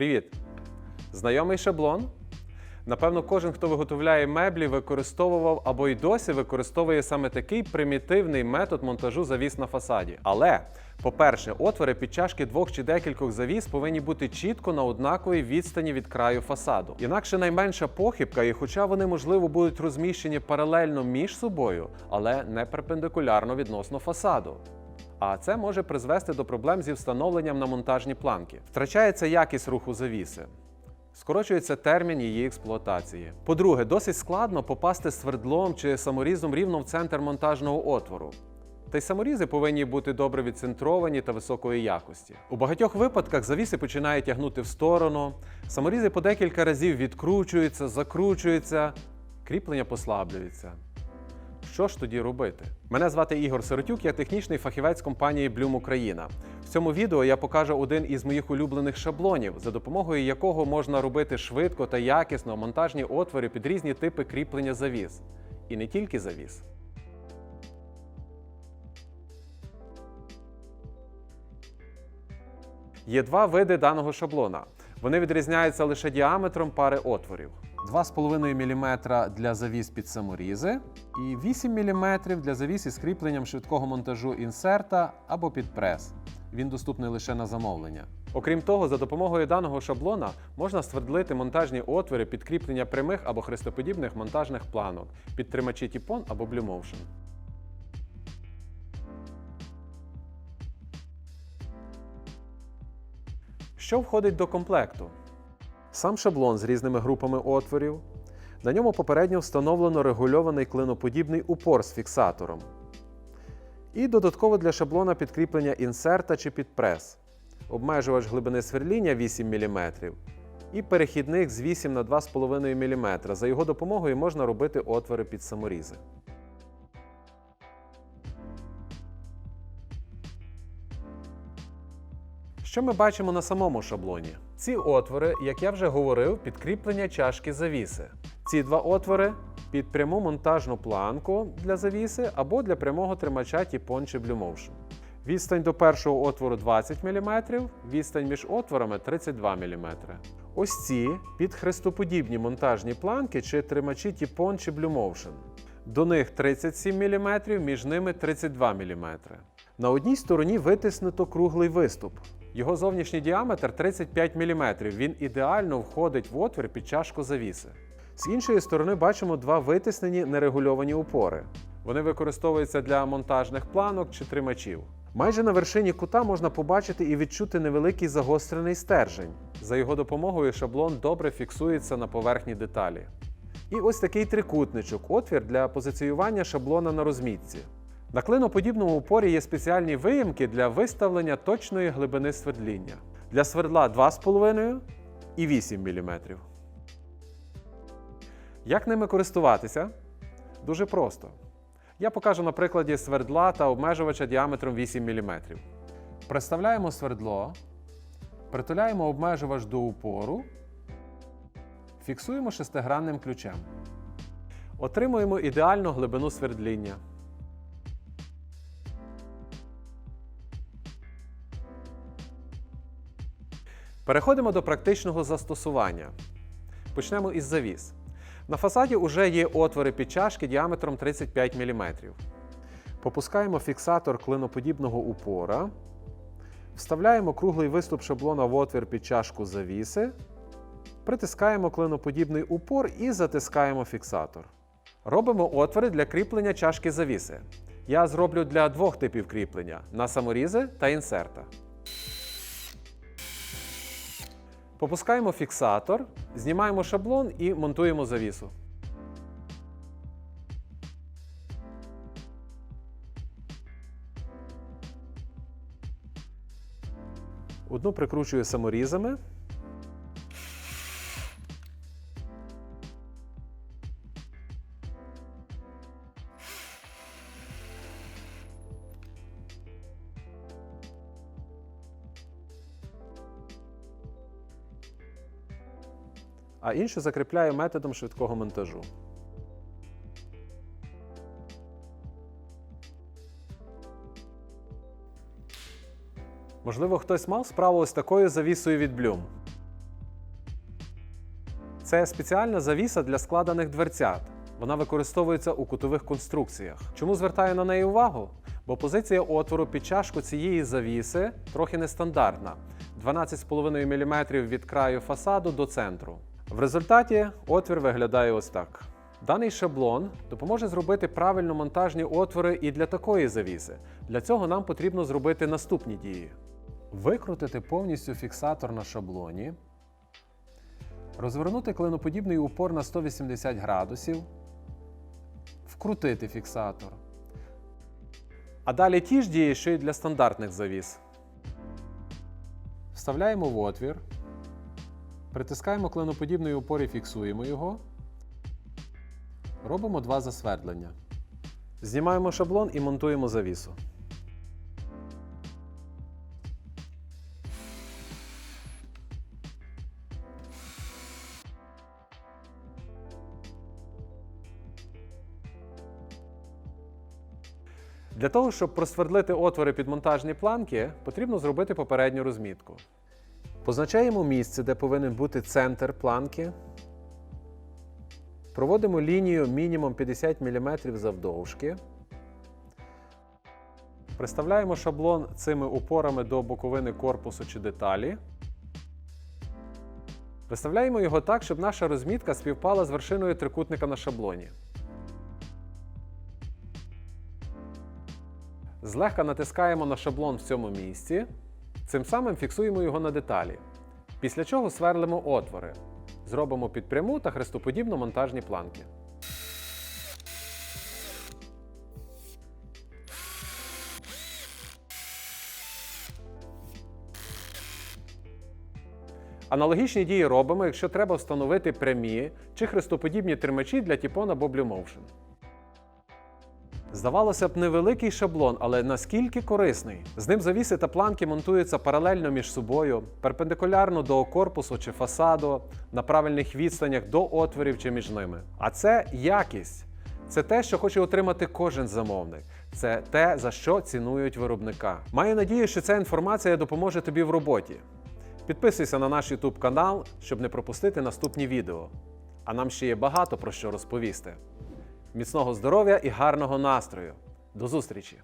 Привіт! Знайомий шаблон? Напевно, кожен, хто виготовляє меблі, використовував або й досі використовує саме такий примітивний метод монтажу завіс на фасаді. Але, по-перше, отвори під чашки двох чи декількох завіс повинні бути чітко на однаковій відстані від краю фасаду. Інакше найменша похибка, і хоча вони, можливо, будуть розміщені паралельно між собою, але не перпендикулярно відносно фасаду. А це може призвести до проблем зі встановленням на монтажні планки. Втрачається якість руху завіси. Скорочується термін її експлуатації. По-друге, досить складно попасти свердлом чи саморізом рівно в центр монтажного отвору. Та й саморізи повинні бути добре відцентровані та високої якості. У багатьох випадках завіси починають тягнути в сторону, саморізи по декілька разів відкручуються, закручуються, кріплення послаблюються. Що ж тоді робити? Мене звати Ігор Сиротюк, я технічний фахівець компанії Bloom Україна. В цьому відео я покажу один із моїх улюблених шаблонів, за допомогою якого можна робити швидко та якісно монтажні отвори під різні типи кріплення завіс. І не тільки завіс. Є два види даного шаблона. Вони відрізняються лише діаметром пари отворів. 2,5 мм для завіс під саморізи і 8 мм для завіс із кріпленням швидкого монтажу інсерта або під прес. Він доступний лише на замовлення. Окрім того, за допомогою даного шаблона можна ствердлити монтажні отвори під кріплення прямих або хрестоподібних монтажних планок, під тримачі тіпон або Motion. Що входить до комплекту? Сам шаблон з різними групами отворів. На ньому попередньо встановлено регульований клиноподібний упор з фіксатором. І додатково для шаблона підкріплення інсерта чи підпрес, обмежувач глибини сверління 8 мм і перехідник з 8 на 2,5 мм. За його допомогою можна робити отвори під саморізи. Що ми бачимо на самому шаблоні? Ці отвори, як я вже говорив, підкріплення чашки завіси. Ці два отвори під пряму монтажну планку для завіси або для прямого тримача Тіпон чи Motion. Відстань до першого отвору 20 мм, відстань між отворами 32 мм. Ось ці під хрестоподібні монтажні планки чи тримачі Тіпон чи Motion. До них 37 мм, між ними 32 мм. На одній стороні витиснуто круглий виступ. Його зовнішній діаметр 35 мм. Він ідеально входить в отвір під чашку завіси. З іншої сторони бачимо два витиснені нерегульовані упори. Вони використовуються для монтажних планок чи тримачів. Майже на вершині кута можна побачити і відчути невеликий загострений стержень. За його допомогою шаблон добре фіксується на поверхні деталі. І ось такий трикутничок отвір для позиціювання шаблона на розмітці. На клиноподібному упорі є спеціальні виїмки для виставлення точної глибини свердління. Для свердла 2,5 і 8 мм. Як ними користуватися? Дуже просто. Я покажу на прикладі свердла та обмежувача діаметром 8 мм. Приставляємо свердло, притуляємо обмежувач до упору, фіксуємо шестигранним ключем. Отримуємо ідеальну глибину свердління. Переходимо до практичного застосування. Почнемо із завіс. На фасаді вже є отвори під чашки діаметром 35 мм. Попускаємо фіксатор клиноподібного упора, вставляємо круглий виступ шаблона в отвір під чашку завіси, притискаємо клиноподібний упор і затискаємо фіксатор. Робимо отвори для кріплення чашки завіси. Я зроблю для двох типів кріплення на саморізи та інсерта. Попускаємо фіксатор, знімаємо шаблон і монтуємо завісу. Одну прикручую саморізами. А іншу закріпляю методом швидкого монтажу. Можливо, хтось мав справу з такою завісою від Bloom. Це спеціальна завіса для складених дверцят. Вона використовується у кутових конструкціях. Чому звертаю на неї увагу? Бо позиція отвору під чашку цієї завіси трохи нестандартна 12,5 мм від краю фасаду до центру. В результаті отвір виглядає ось так. Даний шаблон допоможе зробити правильно монтажні отвори і для такої завіси. Для цього нам потрібно зробити наступні дії: викрутити повністю фіксатор на шаблоні, розвернути клиноподібний упор на 180 градусів, вкрутити фіксатор. А далі ті ж дії, що й для стандартних завіс. Вставляємо в отвір, притискаємо клиноподібний упор і фіксуємо його. Робимо два засвердлення. Знімаємо шаблон і монтуємо завісу. Для того, щоб просвердлити отвори під монтажні планки, потрібно зробити попередню розмітку. Позначаємо місце, де повинен бути центр планки. Проводимо лінію мінімум 50 мм завдовжки. Приставляємо шаблон цими упорами до боковини корпусу чи деталі. Виставляємо його так, щоб наша розмітка співпала з вершиною трикутника на шаблоні. Злегка натискаємо на шаблон в цьому місці. Цим самим фіксуємо його на деталі. Після чого сверлимо отвори. Зробимо під пряму та хрестоподібну монтажні планки. Аналогічні дії робимо, якщо треба встановити прямі чи хрестоподібні тримачі для Тіпон або Motion. Здавалося б, невеликий шаблон, але наскільки корисний. З ним завіси та планки монтуються паралельно між собою, перпендикулярно до корпусу чи фасаду, на правильних відстанях до отворів чи між ними. А це якість. Це те, що хоче отримати кожен замовник. Це те, за що цінують виробника. Маю надію, що ця інформація допоможе тобі в роботі. Підписуйся на наш YouTube канал, щоб не пропустити наступні відео. А нам ще є багато про що розповісти. Міцного здоров'я і гарного настрою. До зустрічі!